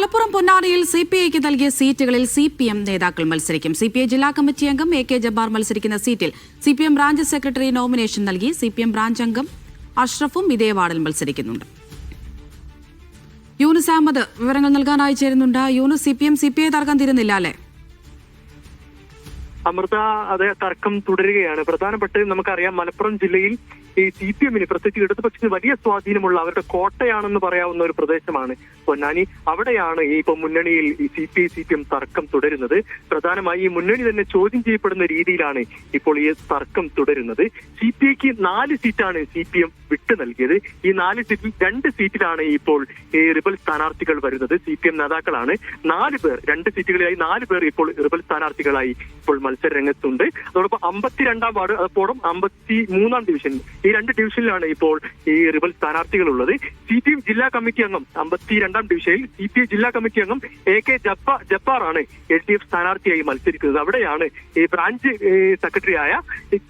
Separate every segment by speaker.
Speaker 1: മലപ്പുറം പൊന്നാനിയിൽ C P ഐക്ക് നൽകിയ സീറ്റുകളിൽ സി പി എം നേതാക്കൾ മത്സരിക്കും. സി പി ഐ ജില്ലാ കമ്മിറ്റി അംഗം എ കെ ജബ്ബാർ മത്സരിക്കുന്ന സീറ്റിൽ C P M branch secretary nomination നൽകി സി പി എം ബ്രാഞ്ച് അംഗം അഷ്റഫും ഇതേ വാർഡിൽ മത്സരിക്കുന്നുണ്ട്. യൂനുസ് അഹമ്മദ് വിവരങ്ങൾ നൽകാനായി ചേരുന്നുണ്ട്. Yunus C P M C P I തർക്കം തീരുന്നില്ല അല്ലേ?
Speaker 2: അമൃത അത് തർക്കം തുടരുകയാണ്. പ്രധാനപ്പെട്ട് നമുക്കറിയാം മലപ്പുറം ജില്ലയിൽ ഈ സി പി എമ്മിന് പ്രത്യേകിച്ച് ഇടതുപക്ഷത്തിന് വലിയ സ്വാധീനമുള്ള അവരുടെ കോട്ടയാണെന്ന് പറയാവുന്ന ഒരു പ്രദേശമാണ് പൊന്നാനി. അവിടെയാണ് ഈ ഇപ്പൊ മുന്നണിയിൽ ഈ C P I C P M തർക്കം തുടരുന്നത്. പ്രധാനമായി ഈ മുന്നണി തന്നെ ചോദ്യം ചെയ്യപ്പെടുന്ന രീതിയിലാണ് ഇപ്പോൾ ഈ തർക്കം തുടരുന്നത്. സി പി ഐക്ക് നാല് സീറ്റാണ് സി പി എം വിട്ടു നൽകിയത്. ഈ നാല് സീറ്റിൽ രണ്ട് സീറ്റിലാണ് ഇപ്പോൾ ഈ റിബൽ സ്ഥാനാർത്ഥികൾ വരുന്നത്. സി പി എം നേതാക്കളാണ്. നാല് പേർ രണ്ട് സീറ്റുകളിലായി നാല് പേർ ഇപ്പോൾ റിബൽ സ്ഥാനാർത്ഥികളായി ഇപ്പോൾ മത്സര രംഗത്തുണ്ട് അതോടൊപ്പം അമ്പത്തിരണ്ടാം വാർഡ് അതോടൊപ്പം അമ്പത്തി മൂന്നാം ഡിവിഷൻ ഈ രണ്ട് ഡിവിഷനിലാണ് ഇപ്പോൾ ഈ റിബൽ സ്ഥാനാർത്ഥികൾ ഉള്ളത് സി പി എം ജില്ലാ കമ്മിറ്റി അംഗം അമ്പത്തിരണ്ടാം ഡിവിഷനിൽ സി പി എം ജില്ലാ കമ്മിറ്റി അംഗം എ കെ ജപ്പ ജപ്പാറാണ് എൽ ഡി എഫ് സ്ഥാനാർത്ഥിയായി മത്സരിക്കുന്നത്. അവിടെയാണ് ഈ ബ്രാഞ്ച് സെക്രട്ടറിയായ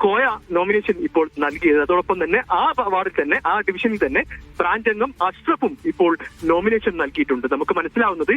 Speaker 2: കോയ നോമിനേഷൻ ഇപ്പോൾ നൽകിയത്. അതോടൊപ്പം തന്നെ ആ വാർഡിൽ തന്നെ ആ ഡിവിഷനിൽ തന്നെ ബ്രാഞ്ച് അംഗം അഷ്റഫും ഇപ്പോൾ നോമിനേഷൻ നൽകിയിട്ടുണ്ട്. നമുക്ക് മനസ്സിലാവുന്നത്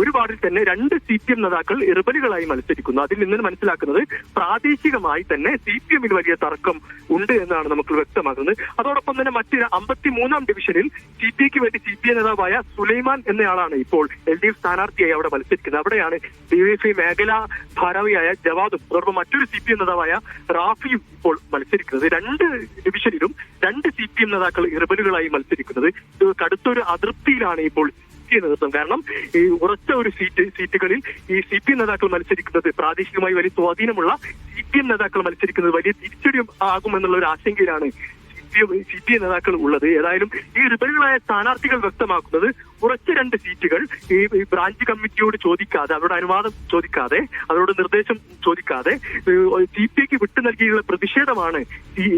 Speaker 2: ഒരു വാർഡിൽ തന്നെ രണ്ട് സി പി എം നേതാക്കൾ ഇറബലുകളായി മത്സരിക്കുന്നു. അതിൽ നിന്ന് മനസ്സിലാക്കുന്നത് പ്രാദേശികമായി തന്നെ സി പി എമ്മിൽ വലിയ തർക്കം ഉണ്ട് എന്നാണ് നമുക്ക് വ്യക്തമാക്കുന്നത് അതോടൊപ്പം തന്നെ മറ്റ് അമ്പത്തി മൂന്നാം ഡിവിഷനിൽ സി പി ഐക്ക് വേണ്ടി സി പി ഐ നേതാവായ സുലൈമാൻ എന്നയാളാണ് ഇപ്പോൾ എൽ ഡി എഫ് സ്ഥാനാർത്ഥിയായി അവിടെ മത്സരിക്കുന്നത്. അവിടെയാണ് ഡി എഫ് ഐ മേഖലാ ഭാരവിയായ ജവാദും അതോടൊപ്പം മറ്റൊരു സി പി എം നേതാവായ റാഫിയും ഇപ്പോൾ മത്സരിക്കുന്നത്. രണ്ട് ഡിവിഷനിലും രണ്ട് സി പി എം നേതാക്കൾ ഇറബലുകളായി മത്സരിക്കുന്നത്. കടുത്തൊരു അതൃപ്തിയിലാണ് ഇപ്പോൾ സി നേതൃത്വം കാരണം ഈ ഉറച്ച ഒരു സീറ്റ് സീറ്റുകളിൽ ഈ സി പി എം നേതാക്കൾ മത്സരിക്കുന്നത് പ്രാദേശികമായി വലിയ സ്വാധീനമുള്ള സി പി എം നേതാക്കൾ മത്സരിക്കുന്നത് വലിയ തിരിച്ചടി ആകുമെന്നുള്ള ഒരു ആശങ്കയിലാണ് C P C P M നേതാക്കൾ ഉള്ളത്. ഏതായാലും ഈ റിബലുകളായ സ്ഥാനാർത്ഥികൾ വ്യക്തമാക്കുന്നത് കുറച്ച് രണ്ട് സീറ്റുകൾ ഈ ബ്രാഞ്ച് കമ്മിറ്റിയോട് ചോദിക്കാതെ അവരുടെ അനുവാദം ചോദിക്കാതെ അവരുടെ നിർദ്ദേശം ചോദിക്കാതെ സി പി ഐക്ക് വിട്ടു നൽകിയുള്ള പ്രതിഷേധമാണ് ഈ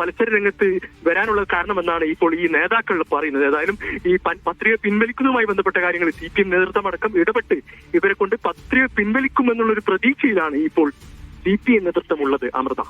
Speaker 2: മത്സര രംഗത്ത് വരാനുള്ള കാരണമെന്നാണ് ഇപ്പോൾ ഈ നേതാക്കൾ പറയുന്നത്. ഏതായാലും ഈ പത്രിക പിൻവലിക്കുന്നതുമായി ബന്ധപ്പെട്ട കാര്യങ്ങൾ സി പി എം നേതൃത്വം അടക്കം ഇടപെട്ട് ഇവരെ കൊണ്ട് പത്രിക പിൻവലിക്കുമെന്നുള്ള ഒരു പ്രതീക്ഷയിലാണ് ഇപ്പോൾ സി പി എം നേതൃത്വമുള്ളത് അമൃത.